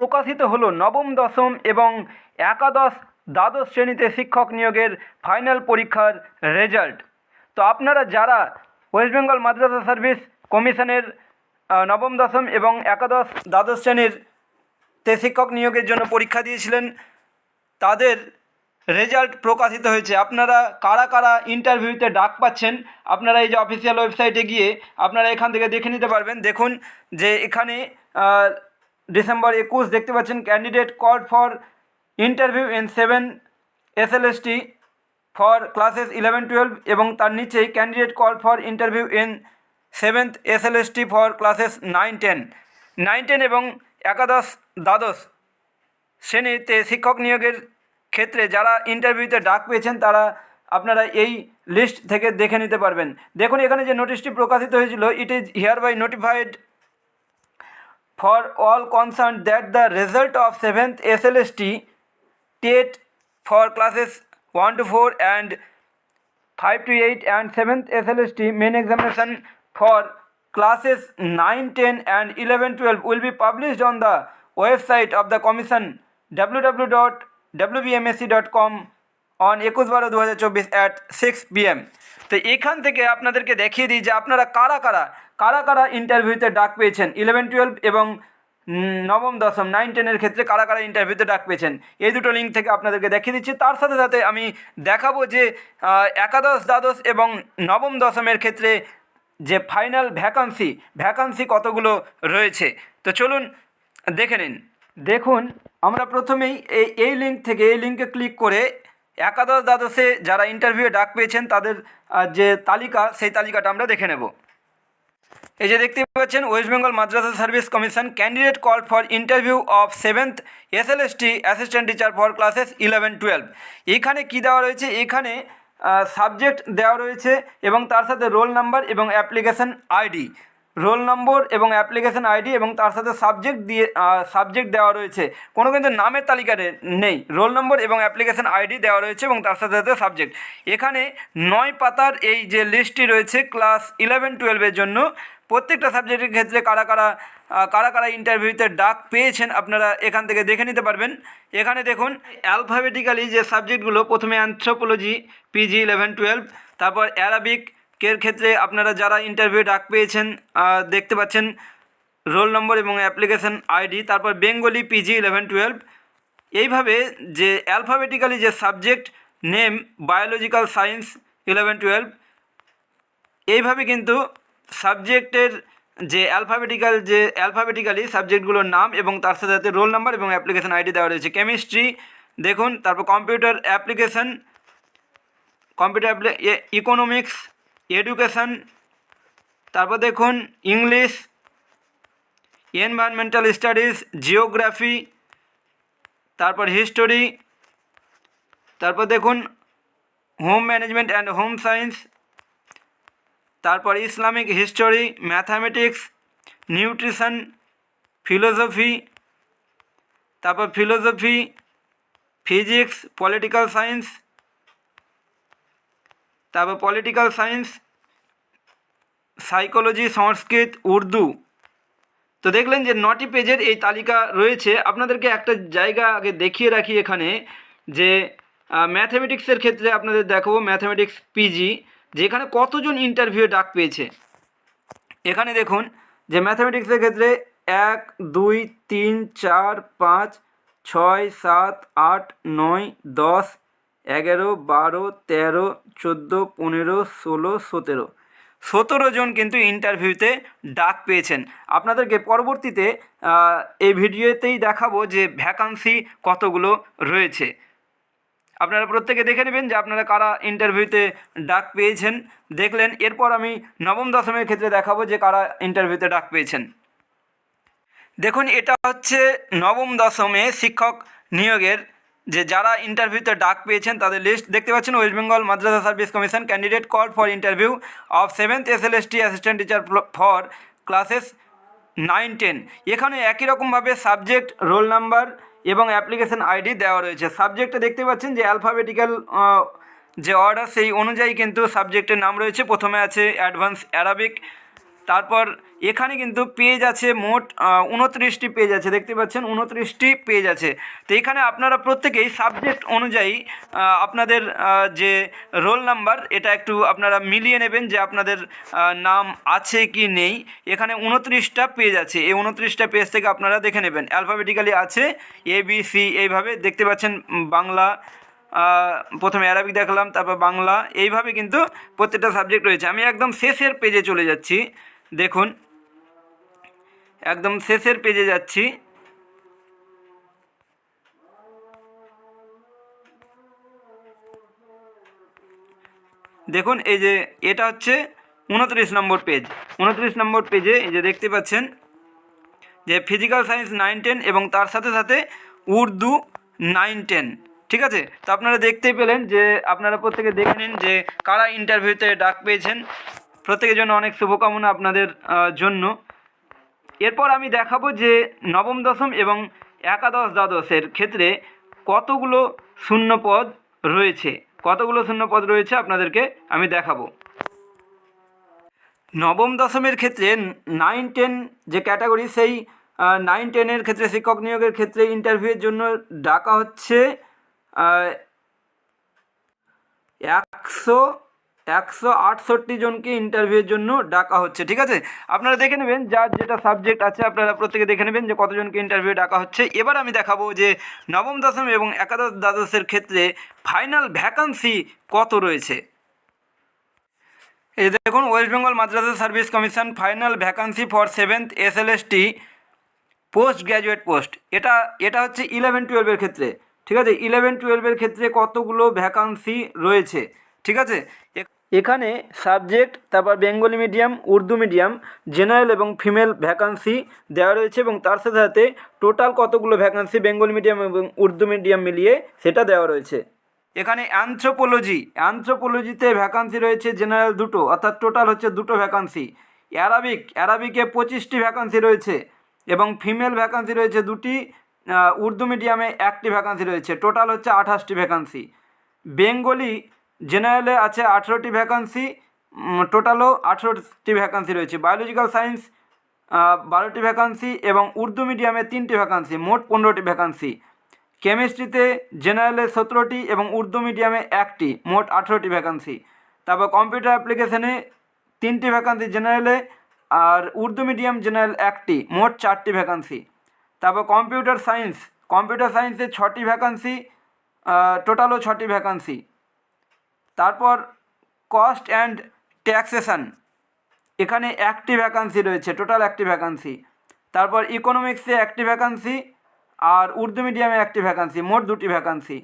প্রকাশিত হলো নবম, দশম এবং একাদশ দ্বাদশ শ্রেণীতে শিক্ষক নিয়োগের ফাইনাল পরীক্ষার রেজাল্ট। তো আপনারা যারা ওয়েস্ট বেঙ্গল মাদ্রাসা সার্ভিস কমিশনের নবম, দশম এবং একাদশ দ্বাদশ শ্রেণির তে শিক্ষক নিয়োগের জন্য পরীক্ষা দিয়েছিলেন, তাদের রেজাল্ট প্রকাশিত হয়েছে। আপনারা কারা কারা ইন্টারভিউতে ডাক পাচ্ছেন, আপনারা এই যে অফিসিয়াল ওয়েবসাইটে গিয়ে আপনারা এখান থেকে দেখে নিতে পারবেন। দেখুন যে এখানে ডিসেম্বর একুশ, দেখতে পাচ্ছেন candidate call for interview in seven S L S T for classes eleven twelve এবং তার নিচেই candidate call for interview in seventh S L S T for classes nine ten nine ten এবং একাদশ দ্বাদশ শ্রেণীতে শিক্ষক নিয়োগের ক্ষেত্রে যারা ইন্টারভিউতে ডাক পেয়েছেন, তারা আপনারা এই লিস্ট থেকে দেখে নিতে পারবেন। দেখুন, এখানে যে নোটিশটি প্রকাশিত হয়েছিল it is hereby notified for all concerned that the result of 7th SLST TET for classes 1 to 4 and 5 to 8 and 7th SLST main examination for classes 9, 10 and 11, 12 will be published on the website of the commission www.wbmsc.com on একুশ বারো দু হাজার চব্বিশ at six PM তো এখান থেকে আপনাদেরকে দেখিয়ে দিই যে আপনারা কারা কারা কারা কারা ইন্টারভিউতে ডাক পেয়েছেন? ইলেভেন টুয়েলভ এবং নবম, দশম নাইন টেনের ক্ষেত্রে কারা কারা ইন্টারভিউতে ডাক পেয়েছেন? এই দুটো লিঙ্ক থেকে আপনাদেরকে দেখিয়ে দিচ্ছি। তার সাথে সাথে আমি দেখাবো যে একাদশ, দ্বাদশ এবং নবম, দশমের ক্ষেত্রে যে ফাইনাল ভ্যাকান্সি ভ্যাকান্সি কতগুলো রয়েছে? তো চলুন দেখে নিন। দেখুন, আমরা প্রথমেই এই এই লিঙ্ক থেকে, এই লিঙ্কে ক্লিক করে একাদশ, দ্বাদশে যারা ইন্টারভিউয়ে ডাক পেয়েছেন, তাদের যে তালিকা, সেই তালিকাটা আমরা দেখে নেব। এই যে দেখতে পাচ্ছেন West Bengal Madrasah service commission candidate call for interview of seventh S L S T assistant teacher for classes eleven twelve এখানে কি দেওয়া রয়েছে? এখানে সাবজেক্ট দেওয়া রয়েছে এবং তার সাথে রোল নাম্বার এবং অ্যাপ্লিকেশান আইডি রোল নম্বর এবং অ্যাপ্লিকেশন আইডি এবং তার সাথে সাবজেক্ট দিয়ে সাবজেক্ট দেওয়া রয়েছে। কোনো কিন্তু নামের তালিকাতে নেই। রোল নম্বর এবং অ্যাপ্লিকেশন আইডি দেওয়া রয়েছে এবং তার সাথে সাথে সাবজেক্ট। এখানে নয় পাতার এই যে লিস্টটি রয়েছে ক্লাস ইলেভেন টুয়েলভের জন্য, প্রত্যেকটা সাবজেক্টের ক্ষেত্রে কারা কারা কারা কারা ইন্টারভিউতে ডাক পেয়েছেন আপনারা এখান থেকে দেখে নিতে পারবেন। এখানে দেখুন, অ্যালফাবেটিক্যালি যে সাবজেক্টগুলো, প্রথমে অ্যানথ্রোপোলজি, পিজি ইলেভেন, টুয়েলভ, তারপর অ্যারাবিক এর ক্ষেত্রে আপনারা যারা ইন্টারভিউ ডাক পেয়েছেন দেখতে পাচ্ছেন রোল নম্বর এবং অ্যাপ্লিকেশন আইডি তারপর বেঙ্গলি পিজি ইলেভেন টুয়েলভ এইভাবে যে অ্যালফাবেটিক্যালি যে subject name biological science eleven twelve এইভাবে কিন্তু সাবজেক্টের যে অ্যালফাবেটিক্যাল যে অ্যালফাবেটিক্যালি সাবজেক্টগুলোর নাম এবং তার সাথে সাথে রোল নাম্বার এবং অ্যাপ্লিকেশন আইডি দেওয়া রয়েছে। কেমিস্ট্রি দেখুন, তারপর computer application computer economics education তারপর দেখুন ইংলিশ এনভায়রনমেন্টাল স্টাডিজ জিওগ্রাফি তারপর হিস্টোরি তারপর দেখুন home management and home science তারপর Islamic history mathematics nutrition philosophy তারপর ফিলোসফি ফিজিক্স পলিটিক্যাল সায়েন্স তারপর political science psychology Sanskrit, Urdu. তো দেখলেন যে নটি পেজের এই তালিকা রয়েছে। আপনাদেরকে একটা জায়গা আগে দেখিয়ে রাখি এখানে যে ম্যাথামেটিক্সের ক্ষেত্রে আপনাদের দেখাবো ম্যাথামেটিক্স পিজি যেখানে কতজন ইন্টারভিউ ডাক পেয়েছে। এখানে দেখুন যে ম্যাথামেটিক্সের ক্ষেত্রে এক, দুই, তিন, চার, পাঁচ, ছয়, সাত, আট, নয়, দশ এগারো, বারো, তেরো, চোদ্দ, পনেরো, ষোলো, সতেরো। সতেরো জন কিন্তু ইন্টারভিউতে ডাক পেয়েছেন। আপনাদেরকে পরবর্তীতে এই ভিডিওতেই দেখাবো যে ভ্যাকান্সি কতগুলো রয়েছে। আপনারা প্রত্যেকে দেখে নেবেন যে আপনারা কারা ইন্টারভিউতে ডাক পেয়েছেন। দেখলেন, এরপর আমি নবম, দশমের ক্ষেত্রে দেখাবো যে কারা ইন্টারভিউতে ডাক পেয়েছেন। দেখুন, এটা হচ্ছে নবম, দশমে শিক্ষক নিয়োগের যে যারা ইন্টারভিউতে ডাক পেয়েছেন, তাদের লিস্ট দেখতে পাচ্ছেন West Bengal Madrasah service commission candidate call for interview of seventh S L assistant teacher for classes nine ten এখানে একই রকমভাবে সাবজেক্ট রোল নাম্বার এবং অ্যাপ্লিকেশন আইডি দেওয়া রয়েছে। সাবজেক্টে দেখতে পাচ্ছেন যে অ্যালফাবেটিক্যাল যে অর্ডার সেই অনুযায়ী কিন্তু সাবজেক্টের নাম রয়েছে। প্রথমে আছে অ্যাডভান্স অ্যারাবিক তারপর এখানে কিন্তু পেজ আছে মোট উনত্রিশটি পেজ আছে, দেখতে পাচ্ছেন? উনত্রিশটি পেজ আছে। তো এখানে আপনারা প্রত্যেকেই সাবজেক্ট অনুযায়ী আপনাদের যে রোল নাম্বার এটা একটু আপনারা মিলিয়ে নেবেন যে আপনাদের নাম আছে কি নেই। এখানে উনত্রিশটা পেজ আছে। এই উনত্রিশটা পেজ থেকে আপনারা দেখে নেবেন। অ্যালফাবেটিক্যালি আছে এ বি সি এইভাবে দেখতে পাচ্ছেন বাংলা প্রথমে অ্যারাবিক দেখালাম, তারপর বাংলা, এইভাবে কিন্তু প্রত্যেকটা সাবজেক্ট রয়েছে। আমি একদম শেষের পেজে চলে যাচ্ছি। দেখুন, একদম শেষের পেজে যাচ্ছি। দেখুন, এই যে এটা হচ্ছে উনত্রিশ নম্বর পেজ উনত্রিশ নম্বর পেজে এই যে দেখতে পাচ্ছেন যে ফিজিক্যাল সায়েন্স নাইন টেন এবং তার সাথে সাথে উর্দু নাইন টেন ঠিক আছে? তো আপনারা দেখতেই পেলেন যে, আপনারা প্রত্যেকে দেখে নিন যে কারা ইন্টারভিউতে ডাক পেয়েছেন। প্রত্যেকের জন্য অনেক শুভকামনা আপনাদের জন্য। এরপর আমি দেখাবো যে নবম দশম এবং একাদশ দ্বাদশের ক্ষেত্রে কতগুলো শূন্য পদ রয়েছে। কতগুলো শূন্য পদ রয়েছে আপনাদেরকে আমি দেখাবো। নবম দশমের ক্ষেত্রে নাইন টেন যে ক্যাটাগরি সেই নাইন টেনের ক্ষেত্রে শিক্ষক নিয়োগের ক্ষেত্রে ইন্টারভিউয়ের জন্য ডাকা হচ্ছে একশো একশো আটষট্টি জনকে ইন্টারভিউয়ের জন্য ডাকা হচ্ছে, ঠিক আছে? আপনারা দেখে নেবেন, যার যেটা সাবজেক্ট আছে, আপনারা প্রত্যেকে দেখে নেবেন যে কতজনকে ইন্টারভিউ ডাকা হচ্ছে। এবার আমি দেখাবো যে নবম, দশম এবং একাদশ দ্বাদশের ক্ষেত্রে ফাইনাল ভ্যাকান্সি কত রয়েছে। এই দেখুন West Bengal Madrasah service commission final vacancy for seventh S L S T post graduate post এটা এটা হচ্ছে ইলেভেন টুয়েলভের ক্ষেত্রে, ঠিক আছে? ইলেভেন টুয়েলভের ক্ষেত্রে কতগুলো ভ্যাকান্সি রয়েছে, ঠিক আছে? এখানে সাবজেক্ট, তারপর Bengali medium, Urdu medium, general এবং ফিমেল ভ্যাকান্সি দেওয়া রয়েছে এবং তার সাথে সাথে টোটাল কতগুলো ভ্যাকান্সি বেঙ্গলি মিডিয়াম এবং উর্দু মিডিয়াম মিলিয়ে সেটা দেওয়া রয়েছে। এখানে অ্যানথ্রোপোলজি অ্যানথ্রোপোলজিতে ভ্যাকান্সি রয়েছে জেনারেল দুটো, অর্থাৎ টোটাল হচ্ছে দুটো ভ্যাকান্সি। অ্যারাবিক, অ্যারাবিকে পঁচিশটি ভ্যাকান্সি রয়েছে এবং ফিমেল ভ্যাকান্সি রয়েছে দুটি উর্দু মিডিয়ামে একটি ভ্যাকান্সি রয়েছে, টোটাল হচ্ছে আঠাশটি ভ্যাকান্সি। বেঙ্গলি জেনারেলে আছে আঠেরোটি ভ্যাকান্সি টোটালও আঠেরোটি ভ্যাকান্সি রয়েছে। বায়োলজিক্যাল সায়েন্স বারোটি ভ্যাকান্সি এবং উর্দু মিডিয়ামে তিনটি ভ্যাকান্সি মোট পনেরোটি ভ্যাকান্সি কেমিস্ট্রিতে জেনারেলে সতেরোটি এবং উর্দু মিডিয়ামে একটি, মোট আঠেরোটি ভ্যাকান্সি তারপর কম্পিউটার অ্যাপ্লিকেশনে তিনটি ভ্যাকান্সি জেনারেলে আর উর্দু মিডিয়াম জেনারেল একটি, মোট চারটি ভ্যাকান্সি তারপর কম্পিউটার সায়েন্স কম্পিউটার সায়েন্সে ছটি ভ্যাকান্সি টোটালও ছটি ভ্যাকান্সি তারপর কস্ট অ্যান্ড ট্যাক্সেশন এখানে একটি ভ্যাকান্সি রয়েছে টোটাল একটি ভ্যাকান্সি তারপর ইকোনমিক্সে একটি ভ্যাকান্সি আর উর্দু মিডিয়ামে একটি ভ্যাকান্সি মোট দুটি ভ্যাকান্সি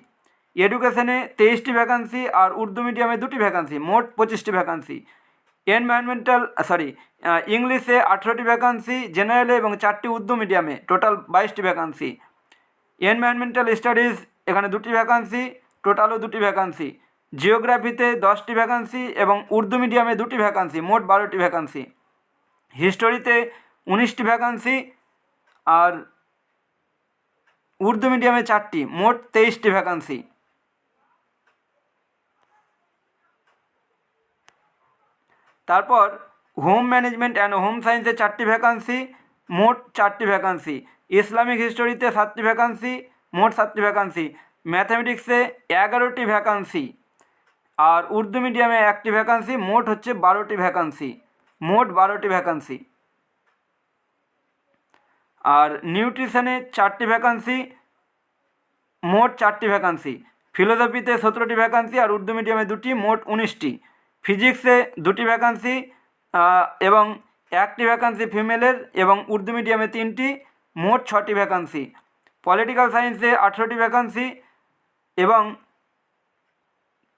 এডুকেশনে তেইশটি ভ্যাকান্সি আর উর্দু মিডিয়ামে দুটি ভ্যাকান্সি মোট পঁচিশটি ভ্যাকান্সি এনভায়রনমেন্টাল সরি ইংলিশে আঠেরোটি ভ্যাকান্সি জেনারেলে এবং চারটি উর্দু মিডিয়ামে টোটাল বাইশটি ভ্যাকান্সি এনভায়রনমেন্টাল স্টাডিজ এখানে দুটি ভ্যাকান্সি টোটালও দুটি ভ্যাকান্সি জিওগ্রাফিতে দশটি ভ্যাকান্সি এবং উর্দু মিডিয়ামে দুটি ভ্যাকান্সি মোট বারোটি ভ্যাকান্সি হিস্টোরিতে উনিশটি ভ্যাকান্সি আর উর্দু মিডিয়ামে চারটি, মোট তেইশটি ভ্যাকান্সি তারপর হোম ম্যানেজমেন্ট অ্যান্ড হোম সায়েন্সে চারটি ভ্যাকান্সি মোট চারটি ভ্যাকান্সি ইসলামিক হিস্টোরিতে সাতটি ভ্যাকান্সি মোট সাতটি ভ্যাকান্সি ম্যাথামেটিক্সে এগারোটি ভ্যাকান্সি আর উর্দু মিডিয়ামে একটি ভ্যাকান্সি মোট হচ্ছে বারোটি ভ্যাকান্সি মোট বারোটি ভ্যাকান্সি আর নিউট্রিশনে চারটি ভ্যাকান্সি মোট চারটি ভ্যাকান্সি ফিলোসফিতে সতেরোটি ভ্যাকান্সি আর উর্দু মিডিয়ামে দুটি, মোট উনিশটি। ফিজিক্সে দুটি ভ্যাকান্সি এবং একটি ভ্যাকান্সি ফিমেলের এবং উর্দু মিডিয়ামে তিনটি, মোট ছটি ভ্যাকান্সি পলিটিক্যাল সায়েন্সে আঠেরোটি ভ্যাকান্সি এবং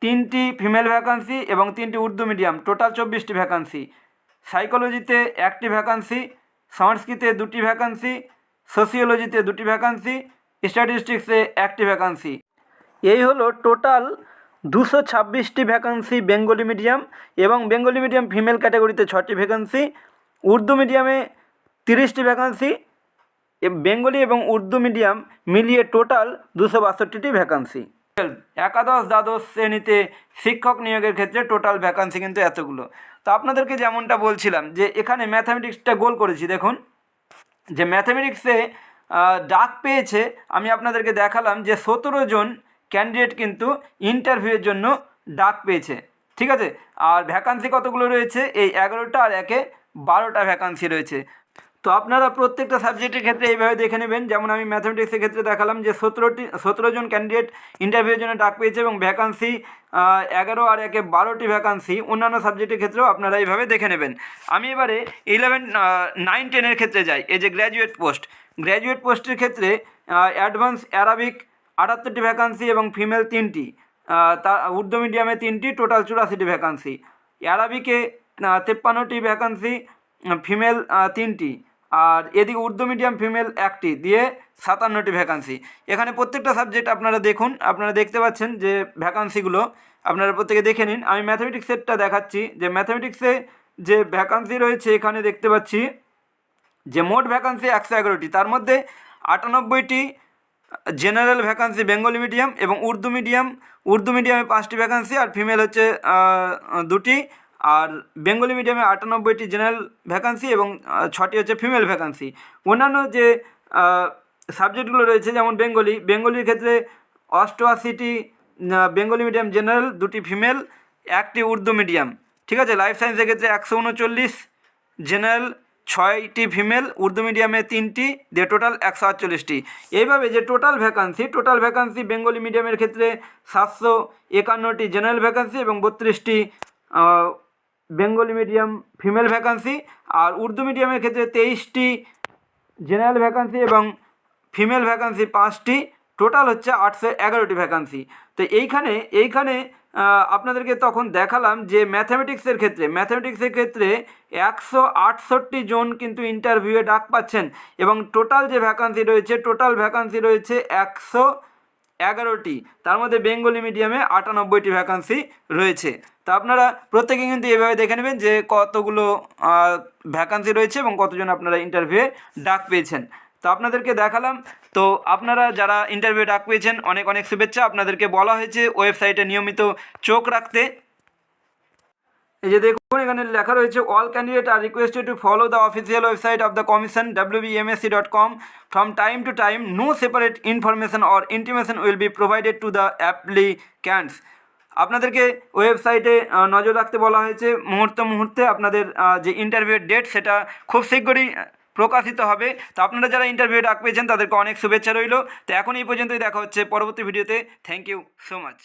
তিনটি ফিমেল ভ্যাকান্সি এবং তিনটি উর্দু মিডিয়াম টোটাল চব্বিশটি ভ্যাকান্সি সাইকোলজিতে একটি ভ্যাকান্সি সংস্কৃতে দুটি ভ্যাকান্সি সোসিওলজিতে দুটি ভ্যাকান্সি স্ট্যাটিস্টিক্সে একটি ভ্যাকান্সি এই হলো টোটাল দুশো ছাব্বিশটি ভ্যাকান্সি বেঙ্গলি মিডিয়াম এবং বেঙ্গলি মিডিয়াম ফিমেল ক্যাটাগরিতে ছটি ভ্যাকান্সি উর্দু মিডিয়ামে তিরিশটি ভ্যাকান্সি বেঙ্গলি এবং উর্দু মিডিয়াম মিলিয়ে টোটাল দুশো বাষট্টিটি ভ্যাকান্সি একাদশ দ্বাদশ শ্রেণীতে শিক্ষক নিয়োগের ক্ষেত্রে টোটাল ভ্যাকান্সি কিন্তু এতগুলো। তো আপনাদেরকে যেমনটা বলছিলাম যে এখানে ম্যাথামেটিক্সটা গোল করেছি, দেখুন। যে ম্যাথামেটিক্সে ডাক পেয়েছে, আমি আপনাদেরকে দেখালাম যে সতেরো জন ক্যান্ডিডেট কিন্তু ইন্টারভিউয়ের জন্য ডাক পেয়েছে। ঠিক আছে? আর ভ্যাকান্সি কতগুলো রয়েছে? এই এগারোটা আর একে বারোটা ভ্যাকান্সি রয়েছে। তো আপনারা প্রত্যেকটা সাবজেক্টের ক্ষেত্রে এইভাবে দেখে নেবেন। যেমন আমি ম্যাথামেটিক্সের ক্ষেত্রে দেখালাম যে সতেরোটি, সতেরো জন ক্যান্ডিডেট ইন্টারভিউয়ের জন্য ডাক পেয়েছে এবং ভ্যাকান্সি এগারো আর একে বারোটি ভ্যাকান্সি অন্যান্য সাবজেক্টের ক্ষেত্রেও আপনারা এইভাবে দেখে নেবেন। আমি এবারে ইলেভেন নাইন টেনের ক্ষেত্রে যাই। এই যে গ্র্যাজুয়েট পোস্ট গ্র্যাজুয়েট পোস্টের ক্ষেত্রে অ্যাডভান্স অ্যারাবিক আটাত্তরটি ভ্যাকান্সি এবং ফিমেল তিনটি তা উর্দু মিডিয়ামে তিনটি টোটাল চুরাশিটি ভ্যাকান্সি অ্যারাবিকে তেপ্পান্নটি ভ্যাকান্সি ফিমেল তিনটি। আর এদিকে উর্দু মিডিয়াম ফিমেল একটি দিয়ে সাতান্নটি ভ্যাকান্সি এখানে প্রত্যেকটা সাবজেক্ট আপনারা দেখুন, আপনারা দেখতে পাচ্ছেন যে ভ্যাকান্সিগুলো আপনারা প্রত্যেকে দেখে নিন। আমি ম্যাথামেটিক্সেরটা দেখাচ্ছি। যে ম্যাথামেটিক্সে যে ভ্যাকান্সি রয়েছে, এখানে দেখতে পাচ্ছি যে মোট ভ্যাকান্সি একশো এগারোটি। তার মধ্যে আটানব্বইটি জেনারেল ভ্যাকান্সি বেঙ্গলি মিডিয়াম এবং উর্দু মিডিয়াম উর্দু মিডিয়ামে পাঁচটি ভ্যাকান্সি আর ফিমেল হচ্ছে দুটি। আর বেঙ্গলি মিডিয়ামে আটানব্বইটি জেনারেল ভ্যাকান্সি এবং ছটি হচ্ছে ফিমেল ভ্যাকান্সি অন্যান্য যে সাবজেক্টগুলো রয়েছে, যেমন বেঙ্গলি, বেঙ্গলির ক্ষেত্রে অষ্টআশিটি বেঙ্গলি মিডিয়াম জেনারেল দুটি ফিমেল একটি উর্দু মিডিয়াম। ঠিক আছে? লাইফ সায়েন্সের ক্ষেত্রে একশো উনচল্লিশ জেনারেল ছয়টি ফিমেল উর্দু মিডিয়ামে তিনটি, দিয়ে টোটাল একশো আটচল্লিশটি। এইভাবে যে total vacancy total vacancy Bengali মিডিয়ামের ক্ষেত্রে সাতশো একান্নটি জেনারেল ভ্যাকান্সি এবং বত্রিশটি বেঙ্গলি মিডিয়াম ফিমেল ভ্যাকান্সি আর উর্দু মিডিয়ামের ক্ষেত্রে তেইশটি জেনারেল ভ্যাকান্সি এবং ফিমেল ভ্যাকান্সি পাঁচটি। টোটাল হচ্ছে আটশো এগারোটি ভ্যাকান্সি তো এইখানে এইখানে আপনাদেরকে তখন দেখালাম যে ম্যাথামেটিক্সের ক্ষেত্রে ম্যাথামেটিক্সের ক্ষেত্রে একশো আটষট্টি জন কিন্তু ইন্টারভিউয়ে ডাক পাচ্ছেন এবং টোটাল যে ভ্যাকান্সি রয়েছে টোটাল ভ্যাকান্সি রয়েছে একশো এগারোটি। তার মধ্যে বেঙ্গলি মিডিয়ামে আটানব্বইটি ভ্যাকান্সি রয়েছে। তা আপনারা প্রত্যেকে কিন্তু এভাবে দেখে নেবেন যে কতগুলো ভ্যাকান্সি রয়েছে এবং কতজন আপনারা ইন্টারভিউয়ে ডাক পেয়েছেন। তো আপনাদেরকে দেখালাম। তো আপনারা যারা ইন্টারভিউ ডাক পেয়েছেন, অনেক অনেক শুভেচ্ছা। আপনাদেরকে বলা হয়েছে ওয়েবসাইটে নিয়মিত চোখ রাখতে। এই যে দেখুন, এখানে লেখা রয়েছে all candidate are requested to follow the official website of the commission WBMSC dot com from time to time no separate information or intimation will be provided to the applicants আপনাদেরকে ওয়েবসাইটে নজর রাখতে বলা হয়েছে, মুহূর্তে মুহূর্তে আপনাদের যে ইন্টারভিউয়ের ডেট সেটা খুব শীঘ্রই প্রকাশিত হবে। তো আপনারা যারা ইন্টারভিউ ডাক পেয়েছেন, তাদেরকে অনেক শুভেচ্ছা রইল। তো এখন এই পর্যন্তই দেখা হচ্ছে পরবর্তী ভিডিওতে থ্যাংক ইউ সো মাচ